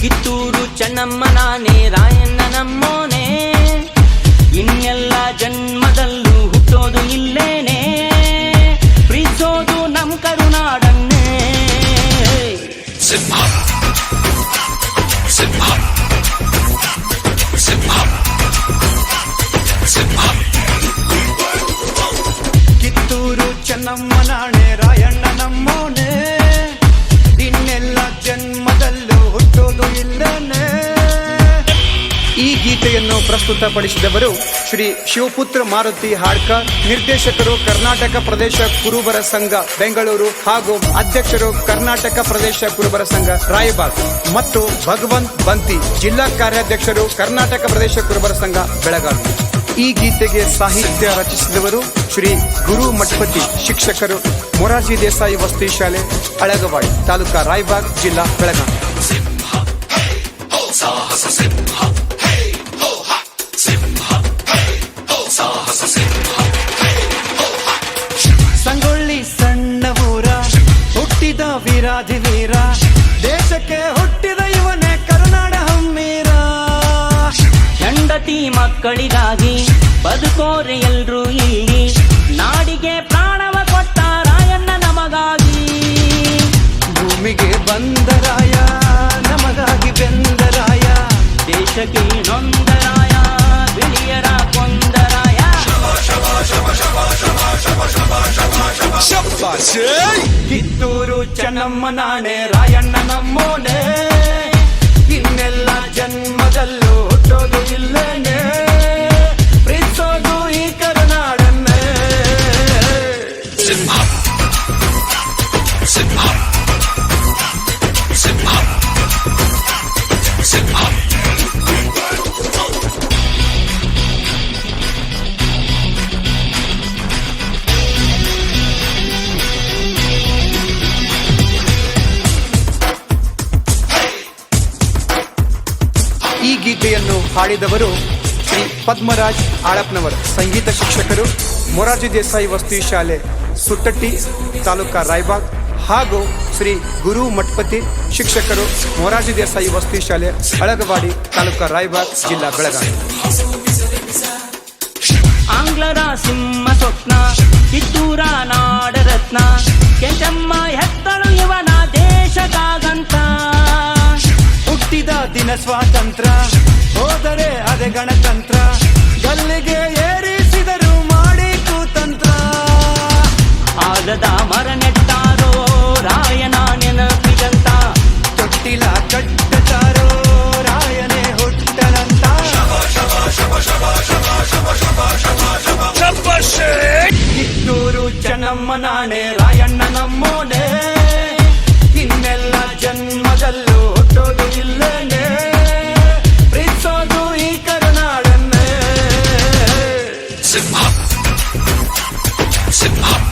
ಕಿತ್ತೂರು ಚೆನ್ನಮ್ಮ ನಾನೇ ರಾಯಣ್ಣ ನಮ್ಮೋನೆ ಇನ್ನೆಲ್ಲ ಕಿತ್ತೂರು ಚೆನ್ನಮ್ಮ ನಾಣೆ ರಾಯಣ್ಣ ನಮ್ಮೋನೆ ಪ್ರಸ್ತುತಪಡಿಸಿದವರು ಶ್ರೀ ಶಿವಪುತ್ರ ಮಾರುತಿ ಹಾಡ್ಕ ನಿರ್ದೇಶಕರು ಕರ್ನಾಟಕ ಪ್ರದೇಶ ಕುರುಬರ ಸಂಘ ಬೆಂಗಳೂರು ಹಾಗೂ ಅಧ್ಯಕ್ಷರು ಕರ್ನಾಟಕ ಪ್ರದೇಶ ಕುರುಬರ ಸಂಘ ರಾಯಬಾಗ್ ಮತ್ತು ಭಗವಂತ್ ಬಂತಿ, ಜಿಲ್ಲಾ ಕಾರ್ಯಾಧ್ಯಕ್ಷರು ಕರ್ನಾಟಕ ಪ್ರದೇಶ ಕುರುಬರ ಸಂಘ ಬೆಳಗಾವಿ. ಈ ಗೀತೆಗೆ ಸಾಹಿತ್ಯ ರಚಿಸಿದವರು ಶ್ರೀ ಗುರು ಮಠಪತಿ ಶಿಕ್ಷಕರು ಮೊರಾರ್ಜಿ ದೇಸಾಯಿ ವಸತಿ ಶಾಲೆ, ಅಳಗವಾಡಿ ತಾಲೂಕಾ ರಾಯಬಾಗ್ ಜಿಲ್ಲಾ ಬೆಳಗಾವಿ. ವೀರಾಧಿ ವೀರ ದೇಶಕ್ಕೆ ಹುಟ್ಟಿದ ಇವನೇ ಕರುನಾಡ ಹಮ್ಮೀರ ಹೆಂಡತಿ ಮಕ್ಕಳಿಗಾಗಿ ಬದುಕೋರೆ ಎಲ್ರೂ ಇಲ್ಲಿ ನಾಡಿಗೆ ಪ್ರಾಣವ ಚೆನ್ನಮ್ಮ ನಾಣೆ ರಾಯಣ್ಣ ನಮ್ಮೋನೆ ಇನ್ನೆಲ್ಲ ಜನ್ಮದಲ್ಲೂ ಹುಟ್ಟೋದು ಇಲ್ಲೇನೆ. ಈ ಗೀತೆಯನ್ನು ಹಾಡಿದವರು ಶ್ರೀ ಪದ್ಮರಾಜ್ ಆಳಪ್ನವರ್ ಸಂಗೀತ ಶಿಕ್ಷಕರು ಮೊರಾರ್ಜಿ ದೇಸಾಯಿ ವಸ್ತಿ ಶಾಲೆ ಸುಟ್ಟಟ್ಟಿ ತಾಲೂಕಾ ರಾಯ್ಬಾಗ್ ಹಾಗೂ ಶ್ರೀ ಗುರು ಮಠಪತಿ ಶಿಕ್ಷಕರು ಮೊರಾರ್ಜಿ ದೇಸಾಯಿ ವಸ್ತಿ ಶಾಲೆ ಅಳಗವಾಡಿ ತಾಲೂಕಾ ರಾಯ್ಬಾಗ್ ಜಿಲ್ಲಾ ಬೆಳಗಾವಿ. ಆಂಗ್ಲರ ಸಿಂಹ ಸ್ವಪ್ನ ಕಿತ್ತೂರ ನಾಡರತ್ನ ಕೆಂಚಮ್ಮ ಹೆತ್ತಳು ಇವನ ದೇಶದಾಗಂತ ಹುಟ್ಟಿದ ದಿನ ಸ್ವಾತಂತ್ರ್ಯ ಗಣತಂತ್ರ ಗಲ್ಲಿಗೆ ಏರಿಸಿದರು ಮಾಡಿ ಕೂತಂತ್ರ ಆಗದ ಮರ ನೆಟ್ಟಾರೋ ರಾಯನ ನೆನಪಿಗಂತ ತೊಟ್ಟಿಲ ಕಟ್ಟತಾರೋ ರಾಯನೇ ಹುಟ್ಟನಂತ ಕಿತ್ತೂರು ನಮ್ಮೋನೆ Listen up.